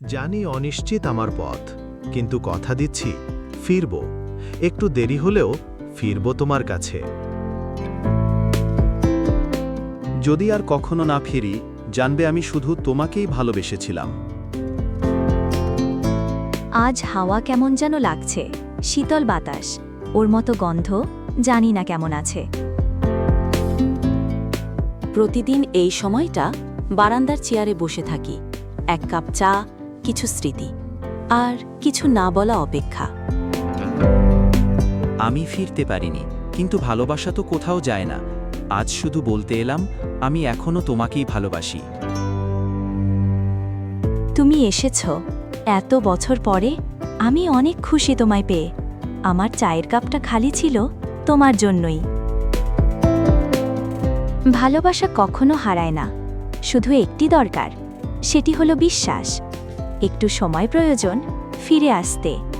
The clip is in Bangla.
জানি অনিশ্চিত আমার পথ, কিন্তু কথা দিচ্ছি, ফিরব। একটু দেরি হলেও ফিরব তোমার কাছে। যদি আর কখনো না ফিরি, জানবে আমি শুধু তোমাকেই ভালোবেসেছিলাম। আজ হাওয়া কেমন যেন লাগছে, শীতল বাতাস, ওর মতো গন্ধ, জানি না কেমন আছে। প্রতিদিন এই সময়টা বারান্দার চেয়ারে বসে থাকি, এক কাপ চা কিছু স্মৃতি আর কিছু না বলা অপেক্ষা। আমি ফিরতে পারিনি কিন্তু ভালোবাসা তো কোথাও যায় না। আজ শুধু বলতে এলাম আমি এখনও তোমাকেই ভালোবাসি। তুমি এসেছ এত বছর পরে আমি অনেক খুশি তোমায় পেয়ে। আমার চায়ের কাপটা খালি ছিল তোমার জন্যই। ভালোবাসা কখনো হারায় না শুধু একটি দরকার সেটি হলো বিশ্বাস। একটু সময় প্রয়োজন ফিরে আসতে।